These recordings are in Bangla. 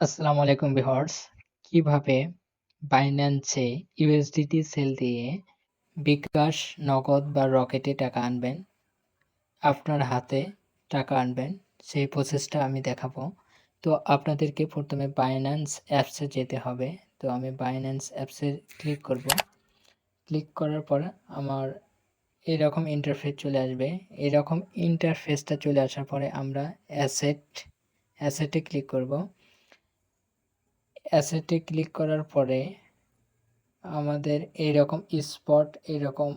আসসালামু আলাইকুম ভিউয়ার্স। কীভাবে বাইন্যান্সে ইউএসডিটি সেল দিয়ে বিকাশ, নগদ বা রকেটে টাকা আনবেন, আপনার হাতে টাকা আনবেন, সেই প্রসেসটা আমি দেখাবো। তো আপনাদেরকে প্রথমে বাইন্যান্স অ্যাপসে যেতে হবে। তো আমি বাইন্যান্স অ্যাপসে ক্লিক করব। ক্লিক করার পর আমার এরকম ইন্টারফেস চলে আসবে। এরকম ইন্টারফেসটা চলে আসার পরে আমরা অ্যাসেট অ্যাসেটে ক্লিক করব। অ্যাসেটে ক্লিক করার পরে আমাদের এইরকম স্পট এইরকম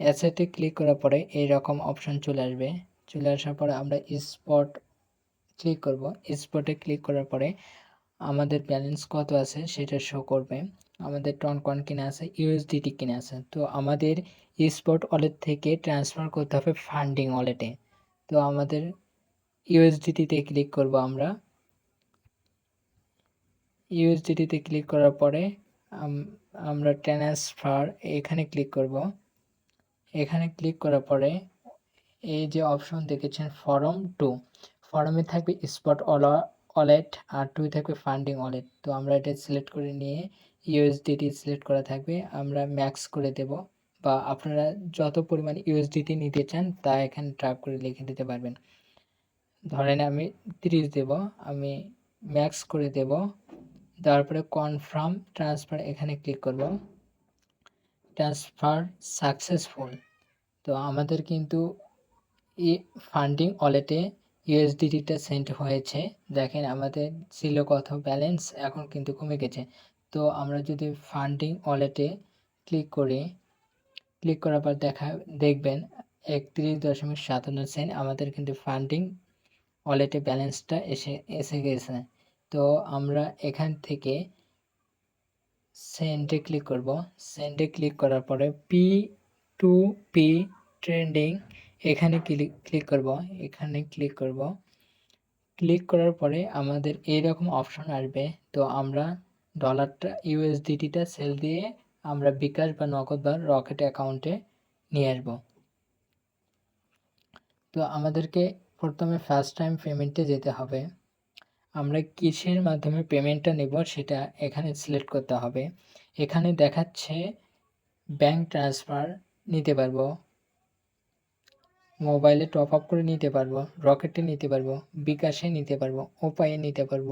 অ্যাসেটে ক্লিক করার পরে এইরকম অপশন চলে আসবে। চলে আসার পরে আমরা স্পট ক্লিক করব। স্পটে ক্লিক করার পরে আমাদের ব্যালেন্স কত আছে সেটা শো করবে। আমাদের টন কন কিনে আছে ইউএসডিটি কিনে আছে। তো আমাদের স্পট ওয়ালেট থেকে ট্রান্সফার করতে হবে ফান্ডিং ওয়ালেটে তো আমাদের ইউএসডিটিতে ক্লিক করব আমরা। ইউএসডিটিতে ক্লিক করার পরে আমরা ট্রান্সফার এখানে ক্লিক করব। এখানে ক্লিক করার পরে, এই যে অপশন দেখেছেন ফরম টু ফরমে থাকবে স্পট ওয়ালেট আর টু থাকবে ফান্ডিং ওয়ালেট তো আমরা এটা সিলেক্ট করে নিয়ে ইউএসডিটি সিলেক্ট করা থাকবে। আমরা ম্যাক্স করে দেব, বা আপনারা যত পরিমাণ ইউএসডিটি নিতে চান, তা এখানে ট্রাপ করে লিখে দিতে পারবেন। ধরেন আমি তিরিশ দেব, আমি ম্যাক্স করে দেব। তারপরে কনফার্ম ট্রান্সফার এখানে ক্লিক করব। ট্রান্সফার সাকসেসফুল তো আমাদের কিন্তু ই ফান্ডিং ওয়ালেটে ইউএসডিটিটা সেন্ড হয়েছে। দেখেন আমাদের ছিল কত ব্যালেন্স এখন কিন্তু কমে গেছে। তো আমরা যদি ফান্ডিং ওয়ালেটে ক্লিক করি ক্লিক করার পর দেখা, দেখবেন একত্রিশ দশমিক সাতান্ন সেন্ট আমাদের কিন্তু ফান্ডিং ওয়ালেটে ব্যালেন্সটা এসে এসে গেছে। তো আমরা এখান থেকে সেন্টে ক্লিক করব। সেন্টে ক্লিক করার পরে পি টু পি ট্রেন্ডিং এখানে ক্লিক ক্লিক করব। এখানে ক্লিক করব। ক্লিক করার পরে আমাদের এইরকম অপশন আসবে। তো আমরা ডলারটা ইউএসডিটিটা সেল দিয়ে আমরা বিকাশ বা নগদ বা রকেট অ্যাকাউন্টে নিয়ে আসব। তো আমাদেরকে প্রথমে ফার্স্ট টাইম পেমেন্টে যেতে হবে। আমরা কিসের মাধ্যমে পেমেন্টটা নেব সেটা এখানে সিলেক্ট করতে হবে। এখানে দেখাচ্ছে ব্যাংক ট্রান্সফার নিতে পারব। মোবাইলে টপ আপ করে নিতে পারব রকেটে নিতে পারব, বিকাশে নিতে পারব ওপায়ে নিতে পারব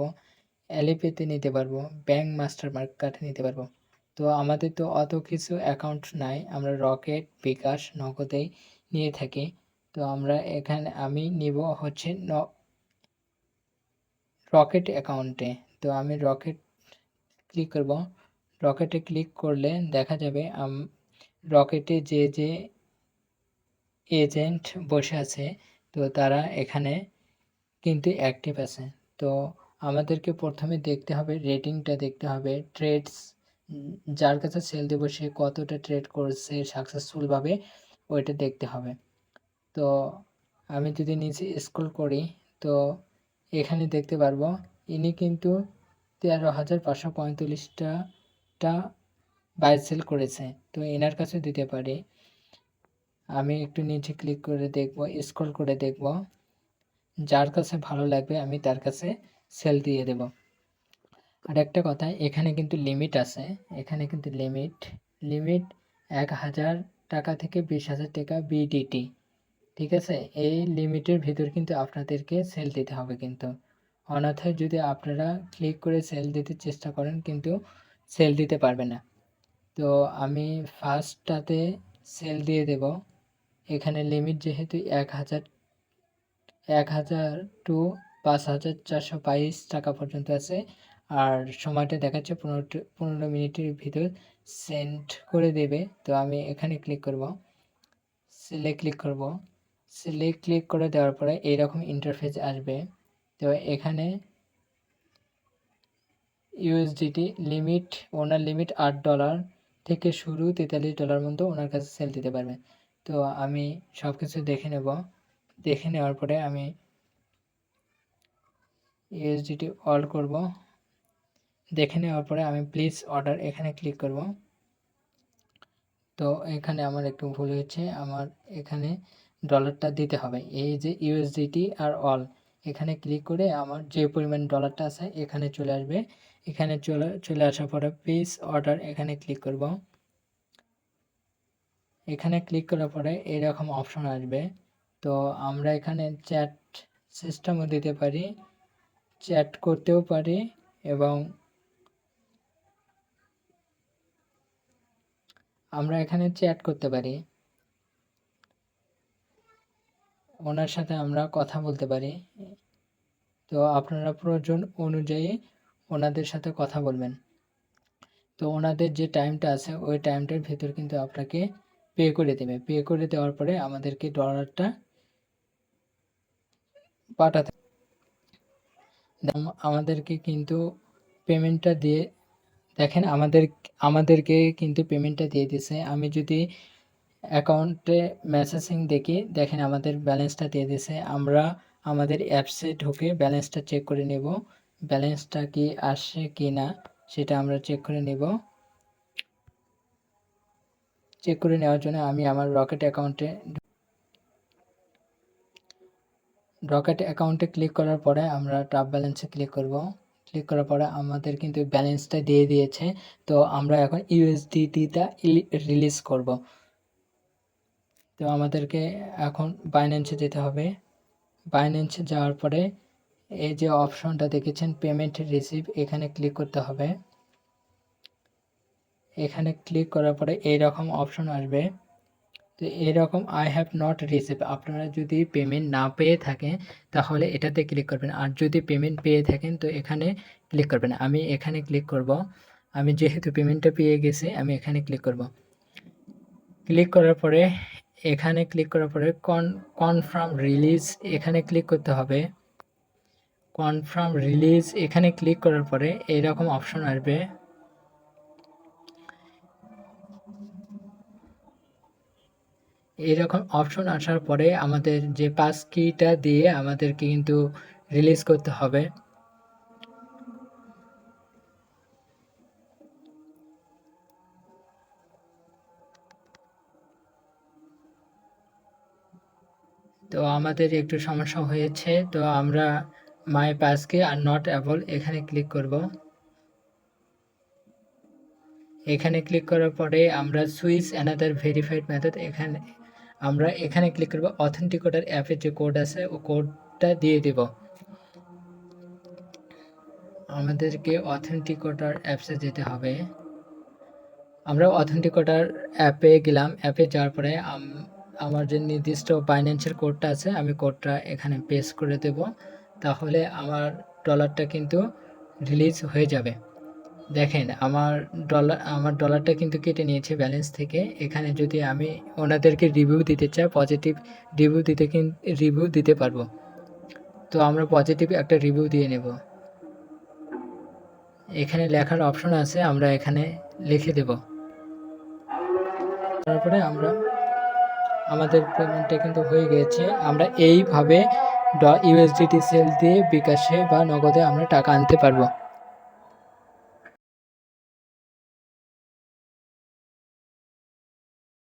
অ্যালিপেতে নিতে পারব ব্যাংক মাস্টার মার্ক কার্ডে নিতে পারব। তো আমাদের তো অত কিছু অ্যাকাউন্ট নাই, আমরা রকেট বিকাশ নগদেই নিয়ে থাকি। তো আমরা এখানে আমি নিব হচ্ছে ন রকেট অ্যাকাউন্টে। তো আমি রকেট ক্লিক করব। রকেটে ক্লিক করলে দেখা যাবে রকেটে যে যে এজেন্ট বসে আছে, তো তারা এখানে কিন্তু অ্যাক্টিভ আছে। তো আমাদেরকে প্রথমে দেখতে হবে, রেটিংটা দেখতে হবে, ট্রেডস যার কাছে সেল দেবো, সে কতটা ট্রেড করছে সাকসেসফুলভাবে ওইটা দেখতে হবে। তো আমি যদি নিচে স্ক্রল করি, তো এখানে দেখতে পারব, ইনি কিন্তু তেরো হাজার পাঁচশো পঁয়তাল্লিশটা বাই সেল করেছে। তো এনার কাছে দিতে পারি। আমি একটু নিচে ক্লিক করে দেখব স্ক্রল করে দেখব। যার কাছে ভালো লাগবে, আমি তার কাছে সেল দিয়ে দেব। আর একটা কথা, এখানে কিন্তু লিমিট আছে। এখানে কিন্তু লিমিট লিমিট এক হাজার টাকা থেকে বিশ হাজার টাকা বিডিটি ঠিক আছে? এই লিমিটের ভিতর কিন্তু আপনাদেরকে সেল দিতে হবে কিন্তু। অন্যথায় যদি আপনারা ক্লিক করে সেল দিতে চেষ্টা করেন কিন্তু সেল দিতে পারবে না। তো আমি ফার্স্টটাতে সেল দিয়ে দেব। এখানে লিমিট যেহেতু এক হাজার এক হাজার টু পাঁচ হাজার চারশো বাইশ টাকা পর্যন্ত আছে। আর সময়টা দেখাচ্ছে পনেরো পনেরো মিনিটের ভিতর সেন্ড করে দেবে। তো আমি এখানে ক্লিক করব। সেলে ক্লিক করব। সেলে ক্লিক করে দেওয়ার পরে এইরকম ইন্টারফেস আসবে। তো এখানে ইউএসডিটি লিমিট ওনার লিমিট আট ডলার থেকে শুরু তেতাল্লিশ ডলার মতো ওনার কাছে সেল দিতে পারবে। তো আমি সব কিছু দেখে নেব। দেখে নেওয়ার পরে আমি ইউএসডিটি অল করব। দেখে নেওয়ার পরে আমি প্লিজ অর্ডার এখানে ক্লিক করব। তো এখানে আমার একটু ভুল হয়েছে। আমার এখানে ডলারটা দিতে হবে। এই যে ইউএসডিটি আর অল এখানে ক্লিক করে আমার যে পরিমাণ ডলারটা আছে, এখানে চলে আসবে। এখানে চলে চলে আসার পরে প্লিজ অর্ডার এখানে ক্লিক করব। এখানে ক্লিক করার পরে এরকম অপশন আসবে। তো আমরা এখানে চ্যাট সিস্টেমও দিতে পারি। চ্যাট করতেও পারি এবং আমরা এখানে চ্যাট করতে পারি। ওনার সাথে আমরা কথা বলতে পারি। তো আপনারা প্রয়োজন অনুযায়ী ওনাদের সাথে কথা বলবেন। তো ওনাদের যে টাইমটা আছে, ওই টাইমটার ভিতর কিন্তু আপনাকে পে করে দেবে। পে করে দেওয়ার পরে আমাদেরকে ডলারটা পাঠাতে আমাদেরকে কিন্তু পেমেন্টটা দিয়ে, দেখেন আমাদের, আমাদেরকে কিন্তু পেমেন্টটা দিয়ে দিছে আমি যদি অ্যাকাউন্টে মেসেজিং দেখি, দেখেন আমাদের ব্যালেন্সটা দিয়ে দিছে। আমরা আমাদের অ্যাপসে ঢুকে ব্যালেন্সটা চেক করে নেব। ব্যালেন্সটা কি আসে কি না, সেটা আমরা চেক করে নেব। চেক করে নেওয়ার জন্য আমি আমার রকেট অ্যাকাউন্টে রকেট অ্যাকাউন্টে ক্লিক করার পরে আমরা টপ ব্যালেন্সে ক্লিক করব। ক্লিক করার পরে আমাদের কিন্তু ব্যালেন্সটা দিয়ে দিয়েছে। তো আমরা এখন ইউএসডিটিটা রিলিজ করব। তো আমাদেরকে এখন বাইন্যান্সে যেতে হবে। বাইন্যান্সে যাওয়ার পরে এই যে অপশনটা দেখেছেন পেমেন্ট রিসিভ এখানে ক্লিক করতে হবে। এখানে ক্লিক করার পরে এইরকম অপশন আসবে। তো এরকম আই হ্যাভ নট রিসিভ আপনারা যদি পেমেন্ট না পেয়ে থাকেন, তাহলে এটাতে ক্লিক করবেন। আর যদি পেমেন্ট পেয়ে থাকেন, তো এখানে ক্লিক করবেন। আমি এখানে ক্লিক করব। আমি যেহেতু পেমেন্টটা পেয়ে গেছি, আমি এখানে ক্লিক করব। ক্লিক করার পরে এখানে ক্লিক করার পরে কন কনফার্ম রিলিজ এখানে ক্লিক করতে হবে। কনফার্ম রিলিজ এখানে ক্লিক করার পরে এইরকম অপশন আসবে। এইরকম অপশন আসার পরে আমাদের যে পাস কিটা দিয়ে আমাদেরকে কিন্তু রিলিজ করতে হবে। তো আমাদের একটু সমস্যা হয়েছে, তো আমরা মাই পাসকে আর নট অ্যাবল এখানে ক্লিক করব। এখানে ক্লিক করার পরে আমরা সুইচ অ্যানাদার ভেরিফাইড মেথড এখানে, আমরা এখানে ক্লিক করব অথেন্টিকোটার অ্যাপের যে কোড আছে, ও কোডটা দিয়ে দেব। আমাদেরকে অথেন্টিকোটার অ্যাপসে যেতে হবে। আমরা অথেন্টিকোটার অ্যাপে গেলাম অ্যাপে যাওয়ার পরে আমার যে নির্দিষ্ট বাইন্যান্সের কোডটা আছে, আমি কোডটা এখানে পেস্ট করে দেব। তাহলে আমার ডলারটা কিন্তু রিলিজ হয়ে যাবে। দেখেন, আমার ডলার আমার ডলারটা কিন্তু কেটে নিয়েছে ব্যালেন্স থেকে। এখানে যদি আমি ওনাদেরকে রিভিউ দিতে চাই পজিটিভ রিভিউ দিতে রিভিউ দিতে পারব। তো আমরা পজিটিভ একটা রিভিউ দিয়ে নেব। এখানে লেখার অপশন আছে, আমরা এখানে লিখে দেব। তারপরে আমরা আমাদের পেমেন্টটা কিন্তু হয়ে গেছে আমরা এইভাবে ইউএসডিটি সেল দিয়ে বিকাশে বা নগদে আমরা টাকা আনতে পারব।